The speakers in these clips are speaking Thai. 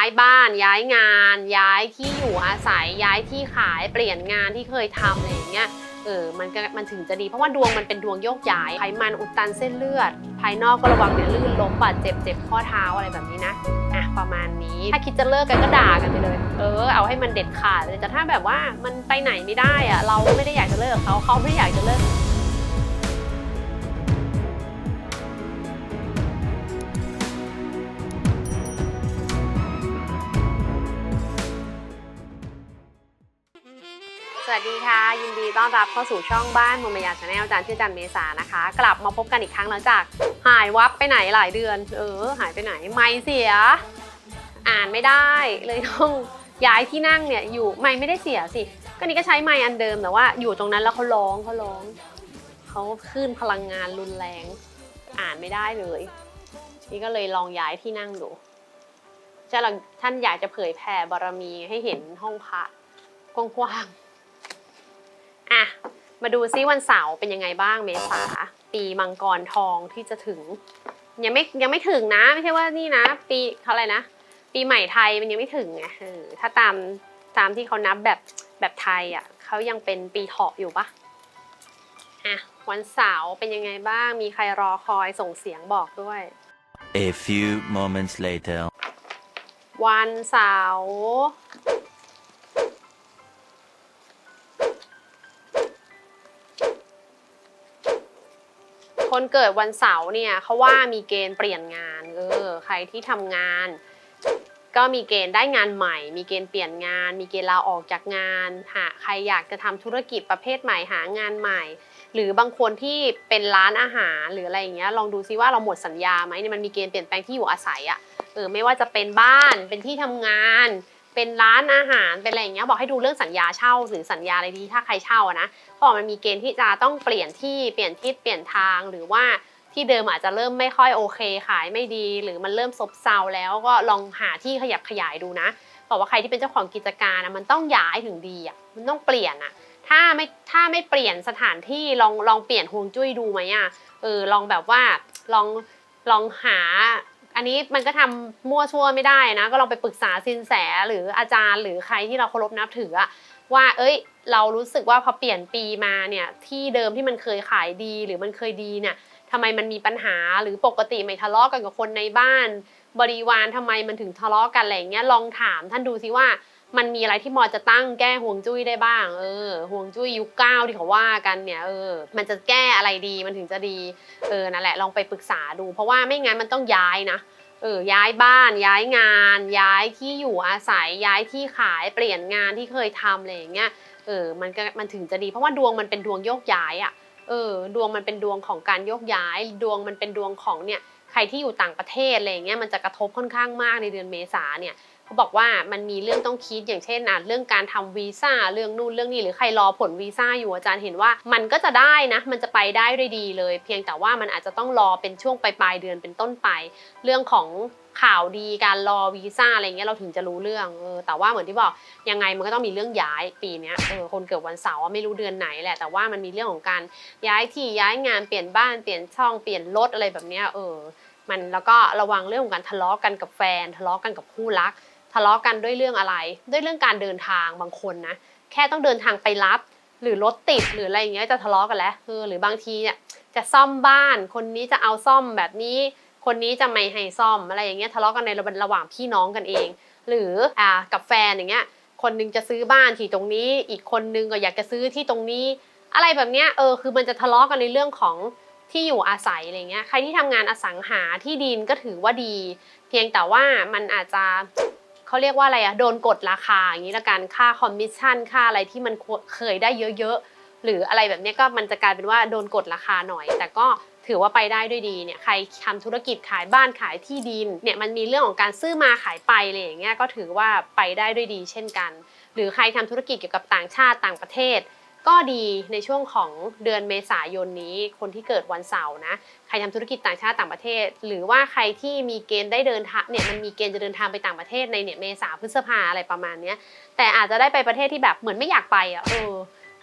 ายบ้าน ย้ายงาน ย้ายที่อยู่อาศัย ย้ายที่ขายเปลี่ยนงานที่เคยทำอะไรอย่างเงี้ยเออมันก็มันถึงจะดีเพราะว่าดวงมันเป็นดวงโยกย้ายไขมันอุดตันเส้นเลือด ภายนอกก็ระวังเนี่ยลื่นล้มบาดเจ็บเจ็บข้อเท้าอะไรแบบนี้นะอะประมาณนี้ ถ้าคิดจะเลิกกันก็ด่ากันไปเลย เออ เอาให้มันเด็ดขาดเลยแต่ถ้าแบบว่ามันไปไหนไม่ได้อะเราไม่ได้อยากจะเลิกเขาเขาไม่ได้อยากจะเลิก สดีค่ะ ยินดีต้อนรับเข้าสู่ช่องบ้านมุมมยาชาแนลจานชื่อจันเมษานะคะ กลับมาพบกันอีกครั้งหลังจาก หายวับไปไหนหลายเดือน เออ หายไปไหน ไม่เสีย อ่านไม่ได้เลยต้องย้ายที่นั่งเนี่ยอยู่ไม่ไม่ได้เสียสิก็นี่ก็ใช้ไม้อันเดิมแต่ว่าอยู่ตรงนั้นแล้วเขาร้องเขาร้องเขาคลื่นพลังงานรุนแรง อ่านไม่ได้เลย นี่ก็เลยลองย้ายที่นั่งดูจะลองท่านอยากจะเผยแผ่บารมีให้เห็นห้องพระกว้างๆ อะ มาดูซิวันเสาร์เป็นยังไงบ้างเมษา ปีมังกรทองที่จะถึง ยังไม่ยังไม่ถึงนะ ไม่ใช่ว่านี่นะ ปีเขาอะไรนะ ปีใหม่ไทยมันยังไม่ถึงไงเออถ้าตามตามที่เขานับแบบแบบไทยอะเขายังเป็นปีเถาะอยู่ปะอะวันเสาร์เป็นยังไงบ้าง มีใครรอคอยส่งเสียงบอกด้วย A few moments later. วันเสาร์ คนเกิดวันเสาร์เนี่ยเขาว่ามีเกณฑ์เปลี่ยนงานเออใครที่ทำงาน ก็มีเกณฑ์ได้งานใหม่ มีเกณฑ์เปลี่ยนงาน มีเกณฑ์ลาออกจากงานหาใครอยากจะทำธุรกิจประเภทใหม่หางานใหม่ หรือบางคนที่เป็นร้านอาหารหรืออะไรอย่างเงี้ยลองดูซิว่าเราหมดสัญญาไหมเนี่ยมันมีเกณฑ์เปลี่ยนแปลงที่อยู่อาศัยอะเออไม่ว่าจะเป็นบ้านเป็นที่ทำงาน เป็นร้านอาหารเป็นอะไรอย่างเงี้ยบอกให้ดูเรื่องสัญญาเช่าหรือสัญญาอะไรดีถ้าใครเช่านะเพราะมันมีเกณฑ์ที่จะต้องเปลี่ยนที่เปลี่ยนทิศเปลี่ยนทางหรือว่าที่เดิมอาจจะเริ่มไม่ค่อยโอเคขายไม่ดี หรือมันเริ่มซบเซาแล้วก็ลองหาที่ขยับขยายดูนะบอกว่าใครที่เป็นเจ้าของกิจการอะมันต้องย้ายถึงดีอะมันต้องเปลี่ยนอะถ้าไม่ถ้าไม่เปลี่ยนสถานที่ลองลองเปลี่ยนฮวงจุ้ยดูไหมอะเออลองแบบว่าลองลองหา อันนี้มันก็ทำมั่วชั่วไม่ได้นะ ก็ลองไปปรึกษาสินแสหรืออาจารย์หรือใครที่เราเคารพนับถือว่า เอ้ย เรารู้สึกว่าพอเปลี่ยนปีมาเนี่ย ที่เดิมที่มันเคยขายดีหรือมันเคยดีเนี่ยทำไมมันมีปัญหาหรือปกติไม่ทะเลาะกันกับคนในบ้าน บริวารทำไมมันถึงทะเลาะกันอะไรเงี้ยลองถามท่านดูซิว่า มันมีอะไรที่มอจะตั้งแก้ห่วงจุ้ยได้บ้าง เออห่วงจุ้ยยุคเก้าที่เขาว่ากันเนี่ยเออ มันจะแก้อะไรดีมันถึงจะดี เออนั่นแหละลองไปปรึกษาดู เพราะว่าไม่งั้นมันต้องย้ายนะเออย้ายบ้านย้ายงาน ย้ายที่อยู่อาศัยย้ายที่ขายเปลี่ยนงานที่เคยทำอะไรอย่างเงี้ยเออมันก็มันถึงจะดี เพราะว่าดวงมันเป็นดวงโยกย้ายอะ่ะเออดวงมันเป็นดวงของการโยกย้าย ดวงมันเป็นดวงของเนี่ยใครที่อยู่ต่างประเทศอะไรอย่างเงี้ยมันจะกระทบค่อนข้างมากในเดือนเมษาเนี่ย เขาบอกว่ามันมีเรื่องต้องคิดอย่างเช่นอะเรื่องการทำวีซ่าเรื่องนู่นเรื่องนี้หรือใครรอผลวีซ่าอยู่อาจารย์เห็นว่า มันก็จะได้นะ มันจะไปได้ด้วยดีเลย เพียงแต่ว่ามันอาจจะต้องรอเป็นช่วงปลายเดือนเป็นต้นไป เรื่องของข่าวดีการรอวีซ่าอะไรเงี้ยเราถึงจะรู้เรื่องเออแต่ว่าเหมือนที่บอกยังไงมันก็ต้องมีเรื่องย้ายปีนี้เออคนเกิดวันเสาร์ไม่รู้เดือนไหนแหละ แต่ว่ามันมีเรื่องของการย้ายที่ย้ายงานเปลี่ยนบ้านเปลี่ยนช่องเปลี่ยนรถอะไรแบบเนี้ยเออมันแล้วก็ระวังเรื่องของการทะเลาะกันกับแฟน ทะเลาะกันกับคู่รัก ทะเลาะกันด้วยเรื่องอะไร ด้วยเรื่องการเดินทางบางคนนะ แค่ต้องเดินทางไปรับ หรือรถติดหรืออะไรอย่างเงี้ยจะทะเลาะกันแล้วเออหรือบางทีเนี่ยจะซ่อมบ้าน คนนี้จะเอาซ่อมแบบนี้ คนนี้จะไม่ให้ซ่อมอะไรอย่างเงี้ยทะเลาะกันในระหว่างพี่น้องกันเอง หรืออ่ากับแฟนอย่างเงี้ยคนหนึงจะซื้อบ้านที่ตรงนี้ อีกคนนึงก็อยากจะซื้อที่ตรงนี้ อะไรแบบเนี้ยเออคือมันจะทะเลาะกันในเรื่องของที่อยู่อาศัยอะไรเงี้ยใครที่ทำงานอสังหาที่ดินก็ถือว่าดี เพียงแต่ว่ามันอาจจะ เขาเรียกว่าอะไรอะโดนกดราคาอย่างนี้ละกันค่าคอมมิชชั่นค่าอะไรที่มันเคยได้เยอะๆหรืออะไรแบบนี้ก็มันจะกลายเป็นว่าโดนกดราคาหน่อย แต่ก็ถือว่าไปได้ด้วยดีเนี่ยใครทำธุรกิจขายบ้านขายที่ดินเนี่ยมันมีเรื่องของการซื้อมาขายไปอะไรอย่างเงี้ยก็ถือว่าไปได้ด้วยดีเช่นกัน หรือใครทำธุรกิจเกี่ยวกับต่างชาติต่างประเทศ ก็ดีในช่วงของเดือนเมษายนนี้คนที่เกิดวันเสาร์นะใครทำธุรกิจต่างชาติต่างประเทศ หรือว่าใครที่มีเกณฑ์ได้เดินทางเนี่ยมันมีเกณฑ์จะเดินทางไปต่างประเทศในเนี่ยเมษาพฤษภาอะไรประมาณเนี้ยแต่อาจจะได้ไปประเทศที่แบบเหมือนไม่อยากไปอะเออ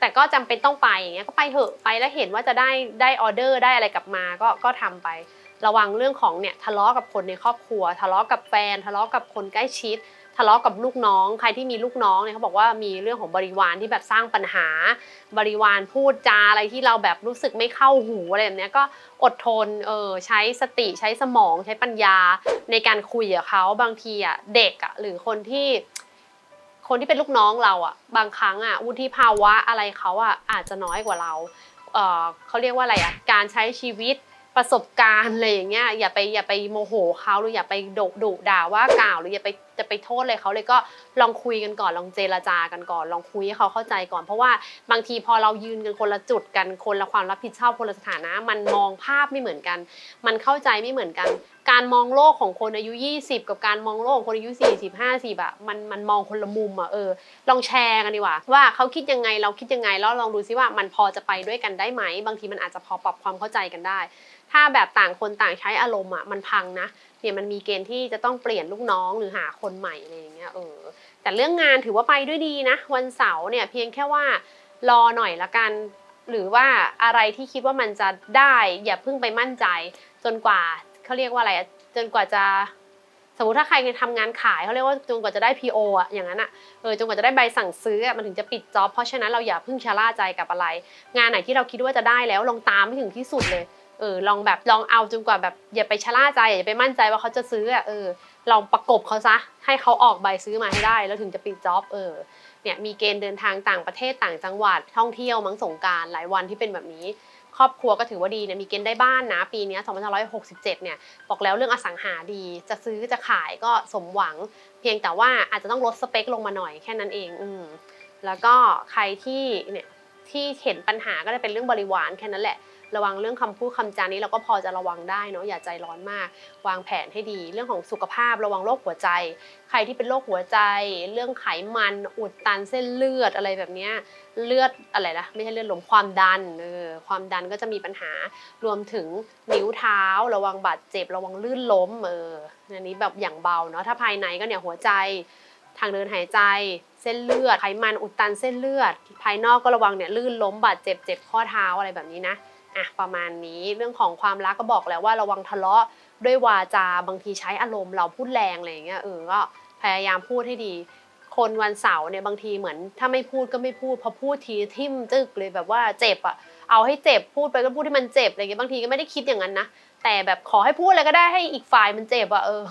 แต่ก็จำเป็นต้องไปอย่างเงี้ยก็ไปเถอะไปแล้วเห็นว่าจะได้ได้ออเดอร์ได้อะไรกลับมาก็ก็ทำไประวังเรื่องของเนี่ยทะเลาะกับคนในครอบครัว ทะเลาะกับแฟนทะเลาะกับคนใกล้ชิด ทะเลาะกับลูกน้อง ใครที่มีลูกน้องเนี่ยเขาบอกว่ามีเรื่องของบริวารที่แบบสร้างปัญหา บริวารพูดจาอะไรที่เราแบบรู้สึกไม่เข้าหูอะไรแบบนี้ก็อดทนเออใช้สติใช้สมองใช้ปัญญาในการคุยกับเขาบางทีอะเด็กอะหรือคนที่ คนที่เป็นลูกน้องเราอะ บางครั้งอะวุฒิภาวะอะไรเขาอะอาจจะน้อยกว่าเราเออเขาเรียกว่าอะไรอะการใช้ชีวิตประสบการณ์อะไรอย่างเงี้ยอย่าไปอย่าไปโมโหเขาหรืออย่าไปดุดุด่าว่ากล่าวหรืออย่าไป จะไปโทษเลยเขาเลยก็ลองคุยกันก่อนลองเจรจากันก่อน ลองคุยให้เขาเข้าใจก่อน เพราะว่าบางทีพอเรายืนกันคนละจุดกันคนละความรับผิดชอบคนละสถานะ มันมองภาพไม่เหมือนกัน มันเข้าใจไม่เหมือนกัน การมองโลกของคนอายุ 20 กับการมองโลกของคนอายุ 40 50อะมันมันมองคนละมุมอะเออลองแชร์กันดีกว่า ว่าเขาคิดยังไงเราคิดยังไงแล้วลองดูซิว่ามันพอจะไปด้วยกันได้ไหม บางทีมันอาจจะพอปรับความเข้าใจกันได้ ถ้าแบบต่างคนต่างใช้อารมณ์อะมันพังนะเนี่ยมันมีเกณฑ์ที่จะต้องเปลี่ยนลูกน้องหรือหาคนใหม่อะไรอย่างเงี้ยเออแต่เรื่องงานถือว่าไปด้วยดีนะ วันเสาร์เนี่ยเพียงแค่ว่ารอหน่อยละกัน หรือว่าอะไรที่คิดว่ามันจะได้ อย่าเพิ่งไปมั่นใจ จนกว่าเขาเรียกว่าอะไรจนกว่าจะสมมติถ้าใครทำงานขายเขาเรียกว่าจนกว่าจะได้ PO อะอย่างนั้นอะเออจนกว่าจะได้ใบสั่งซื้อมันถึงจะปิดจ็อบเพราะฉะนั้นเราอย่าเพิ่งชะล่าใจกับอะไร งานไหนที่เราคิดว่าจะได้แล้วลองตามให้ถึงที่สุดเลย เออลองแบบลองเอาจนกว่าแบบอย่าไปชะล่าใจอย่าไปมั่นใจว่าเขาจะซื้ออะเออลองประกบเขาซะให้เขาออกใบซื้อมาให้ได้ แล้วถึงจะปิดจ็อบเออเนี่ยมีเกณฑ์เดินทางต่างประเทศต่างจังหวัดท่องเที่ยวมั้งสงการหลายวันที่เป็นแบบนี้ ครอบครัวก็ถือว่าดีเนี่ยมีเกณฑ์ได้บ้านนะ ปีนี้2567 เนี่ยบอกแล้วเรื่องอสังหาดี จะซื้อจะขายก็สมหวัง เพียงแต่ว่าอาจจะต้องลดสเปคลงมาหน่อยแค่นั้นเองอืมแล้วก็ใครที่เนี่ยที่เห็นปัญหาก็จะเป็นเรื่องบริวารแค่นั้นแหละ ระวังเรื่องคำพูดคำจานี้เราก็พอจะระวังได้เนาะอย่าใจร้อนมาก วางแผนให้ดีเรื่องของสุขภาพระวังโรคหัวใจ ใครที่เป็นโรคหัวใจ เรื่องไขมันอุดตันเส้นเลือดอะไรแบบนี้เลือดอะไรนะไม่ใช่เลือดหลมความดันเออความดันก็จะมีปัญหารวมถึงนิ้วเท้า ระวังบาดเจ็บ ระวังลื่นล้มเอออันนี้แบบอย่างเบาเนาะถ้าภายในก็เนี่ยหัวใจทางเดินหายใจเส้นเลือดไขมันอุดตันเส้นเลือด ภายนอกก็ระวังเนี่ยลื่นล้มบาดเจ็บเจ็บข้อเท้าอะไรแบบนี้นะ อะประมาณนี้เรื่องของความรักก็บอกแล้วว่าระวังทะเลาะด้วยวาจาบางทีใช้อารมณ์เราพูดแรงอะไรอย่างเงี้ยเออก็พยายามพูดให้ดี คนวันเสาร์เนี่ยบางทีเหมือน ถ้าไม่พูดก็ไม่พูดพอพูดทีทิ่มจึกเลยแบบว่าเจ็บอะเอาให้เจ็บพูดไปก็พูดที่มันเจ็บอะไรเงี้ยบางทีก็ไม่ได้คิดอย่างนั้นนะแต่แบบขอให้พูดอะไรก็ได้ให้อีกฝ่ายมันเจ็บอะเออ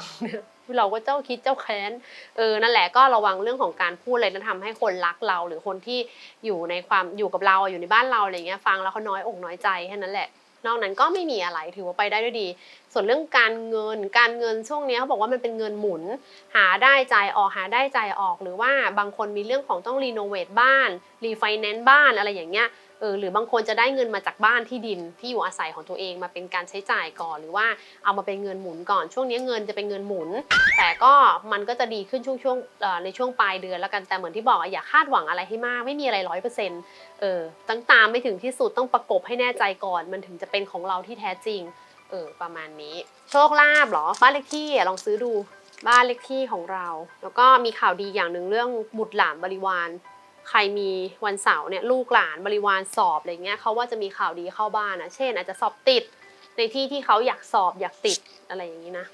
เราก็เจ้าคิดเจ้าแค้นเออนั่นแหละก็ระวังเรื่องของการพูดอะไรนะทำให้คนรักเรา หรือคนที่อยู่ในความอยู่กับเราอยู่ในบ้านเราอะไรเงี้ยฟังแล้วเขาน้อยอกน้อยใจแค่นั้นแหละ นอกนั้นก็ไม่มีอะไรถือว่าไปได้ด้วยดี ส่วนเรื่องการเงินการเงินช่วงนี้เขาบอกว่ามันเป็นเงินหมุน หาได้จ่ายออกหาได้จ่ายออก หรือว่าบางคนมีเรื่องของต้องรีโนเวทบ้านรีไฟแนนซ์บ้านอะไรอย่างเงี้ย เออหรือบางคนจะได้เงินมาจากบ้านที่ดินที่อยู่อาศัยของตัวเองมาเป็นการใช้จ่ายก่อน หรือว่าเอามาเป็นเงินหมุนก่อน ช่วงนี้เงินจะเป็นเงินหมุน แต่ก็มันก็จะดีขึ้นช่วงช่วงในช่วงปลายเดือนแล้วกันแต่เหมือนที่บอกอย่าคาดหวังอะไรให้มากไม่มีอะไรร้อยเปอร์เซ็นต์เออตั้งตามไม่ถึงที่สุดต้องประกบให้แน่ใจก่อน มันถึงจะเป็นของเราที่แท้จริงเออประมาณนี้ โชคลาภเหรอบ้านเลขที่ลองซื้อดูบ้านเลขที่ของเรา แล้วก็มีข่าวดีอย่างหนึ่งเรื่องบุตรหลานบริวาร ใครมีวันเสาร์เนี่ยลูกหลานบริวารสอบอะไรเงี้ยเขาว่าจะมีข่าวดีเข้าบ้านนะเช่น อาจจะสอบติดในที่ที่เขาอยากสอบอยากติดอะไรอย่างนี้นะ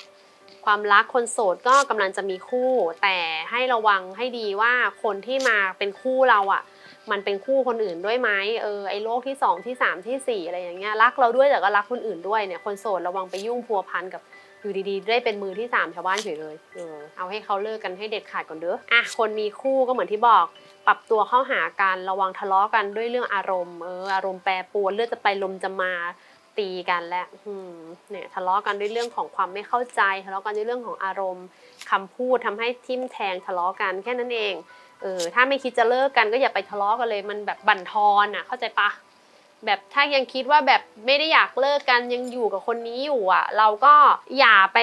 ความรักคนโสดก็กำลังจะมีคู่ แต่ให้ระวังให้ดีว่าคนที่มาเป็นคู่เราอะ มันเป็นคู่คนอื่นด้วยไหมเออไอ้โรคที่สองที่สามที่สี่อะไรอย่างเงี้ยรักเราด้วยแต่ก็รักคนอื่นด้วยเนี่ยคนโสดระวังไปยุ่งพัวพันกับ อยู่ดีๆ ได้เป็นมือที่สามชาวบ้านเฉยเลยเออเอาให้เขาเลิกกันให้เด็ดขาดก่อนเด้ออะคนมีคู่ก็เหมือนที่บอก ปรับตัวเข้าหากันระวังทะเลาะกันด้วยเรื่องอารมณ์เอออารมณ์แปรปรวนเลือดจะไปลมจะมาตีกันและอืมเนี่ยทะเลาะกันด้วยเรื่องของความไม่เข้าใจ ทะเลาะกันด้วยเรื่องของอารมณ์คำพูดทำให้ทิ่มแทงทะเลาะกันแค่นั้นเองเออถ้าไม่คิดจะเลิกกันก็อย่าไปทะเลาะกันเลยมันแบบบั่นทอนอะเข้าใจปะ แบบถ้ายังคิดว่าแบบไม่ได้อยากเลิกกันยังอยู่กับคนนี้อยู่อะ เราก็อย่าไป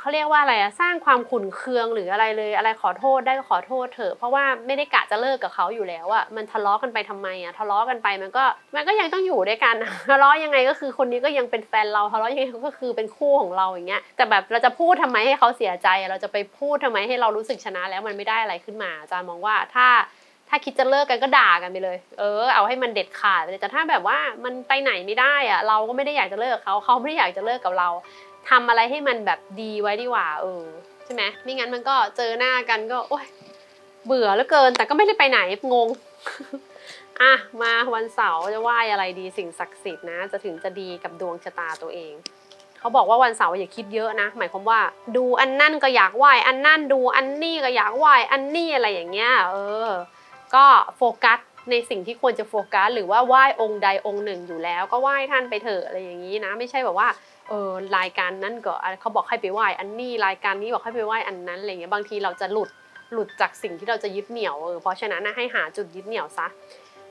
เขาเรียกว่าอะไรอะสร้างความขุ่นเคืองหรืออะไรเลยอะไรขอโทษได้ก็ขอโทษเถอะเพราะว่าไม่ได้กะจะเลิกกับเขาอยู่แล้วอะมันทะเลาะกันไปทำไมอะทะเลาะกันไปมันก็มันก็ยังต้องอยู่ด้วยกันทะเลาะยังไงก็คือคนนี้ก็ยังเป็นแฟนเราทะเลาะยังไงก็คือเป็นคู่ของเราอย่างเงี้ยแต่แบบเราจะพูดทำไมให้เขาเสียใจ เราจะไปพูดทำไมให้เรารู้สึกชนะแล้วมันไม่ได้อะไรขึ้นมาอาจารย์มองว่าถ้า ถ้าคิดจะเลิกกันก็ด่ากันไปเลย เออ เอาให้มันเด็ดขาดไปเลยแต่ถ้าแบบว่ามันไปไหนไม่ได้อะเราก็ไม่ได้อยากจะเลิกเขาเขาไม่ได้อยากจะเลิกกับเราทำอะไรให้มันแบบดีไว้ดีกว่า เออใช่ไหมไม่งั้นมันก็เจอหน้ากันก็โอ๊ยเบื่อเหลือเกิน แต่ก็ไม่ได้ไปไหนงงอะมาวันเสาร์จะไหว้อะไรดีสิ่งศักดิ์สิทธิ์นะ จะถึงจะดีกับดวงชะตาตัวเองเขาบอกว่าวันเสาร์อย่าคิดเยอะนะ หมายความว่าดูอันนั่นก็อยากไหว้อันนั่นดูอันนี่ก็อยากไหว้อันนี่อะไรอย่างเงี้ย เออ ก็โฟกัสในสิ่งที่ควรจะโฟกัสหรือว่าไหว้องค์ใดองค์หนึ่งอยู่แล้วก็ไหว้ท่านไปเถอะอะไรอย่างนี้นะ ไม่ใช่แบบว่าเออรายการนั้นก็เขาบอกให้ไปไหว้อันนี้รายการนี้บอกให้ไปไหว้อันนั้นอะไรเงี้ยบางทีเราจะหลุดหลุดจากสิ่งที่เราจะยึดเหนี่ยวเออเพราะฉะนั้นนะให้หาจุดยึดเหนี่ยวซะ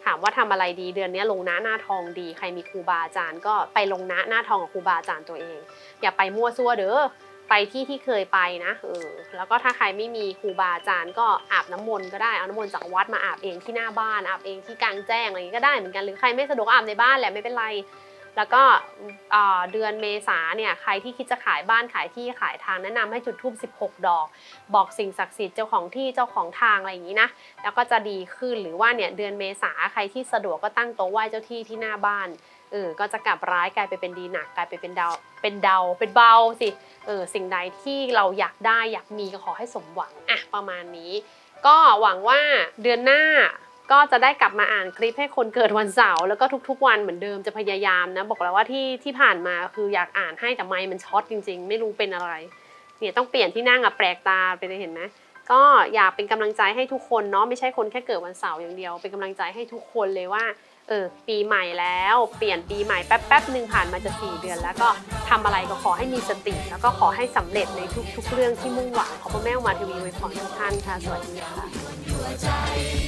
ถามว่าทำอะไรดีเดือนนี้ลงหน้าหน้าทองดี ใครมีครูบาอาจารย์ก็ไปลงหน้าหน้าทองกับครูบาอาจารย์ตัวเอง อย่าไปมั่วซั่วเด้อ ไปที่ที่เคยไปนะเออแล้วก็ถ้าใครไม่มีครูบาอาจารย์ก็อาบน้ำมนต์ก็ได้เอาน้ำมนต์จากวัดมาอาบเองที่หน้าบ้านอาบเองที่กลางแจ้งอะไรอย่างนี้ก็ได้เหมือนกันหรือใครไม่สะดวกอาบในบ้านแหละไม่เป็นไร แล้วก็เดือนเมษาเนี่ยใครที่คิดจะขายบ้านขายที่ขายทางแนะนำให้จุดทูบ16 ดอก บอกสิ่งศักดิ์สิทธิ์เจ้าของที่เจ้าของทางอะไรอย่างนี้นะแล้วก็จะดีขึ้นหรือว่าเนี่ยเดือนเมษาใครที่สะดวกก็ตั้งโต๊ะไหว้เจ้าที่ที่หน้าบ้าน เออก็จะกลับร้ายกลายไปเป็นดีหนักกลายไปเป็นดาวเป็นเดาเป็นเบาสิเออสิ่งใดที่เราอยากได้อยากมีก็ขอให้สมหวังอะประมาณนี้ ก็หวังว่าเดือนหน้าก็จะได้กลับมาอ่านคลิปให้คนเกิดวันเสาร์แล้วก็ทุกๆ วันเหมือนเดิมจะพยายามนะ บอกแล้วว่าที่ที่ผ่านมาคืออยากอ่านให้แต่ไมค์มันช็อตจริง ๆ ไม่รู้เป็นอะไร เนี่ยต้องเปลี่ยนที่นั่งอะแปลกตาไปเลยเห็นไหม ก็อยากเป็นกำลังใจให้ทุกคนเนาะไม่ใช่คนแค่เกิดวันเสาร์อย่างเดียว เป็นกำลังใจให้ทุกคนเลยว่าเออปีใหม่แล้วเปลี่ยนปีใหม่แป๊บแป๊บๆหนึ่งผ่านมาจะสี่เดือน แล้วก็ทำอะไรก็ขอให้มีสติ แล้วก็ขอให้สำเร็จในทุกๆ เรื่องที่มุ่งหวังขอพระแม่มาทีวีไว้พรทุกท่านค่ะสวัสดีค่ะ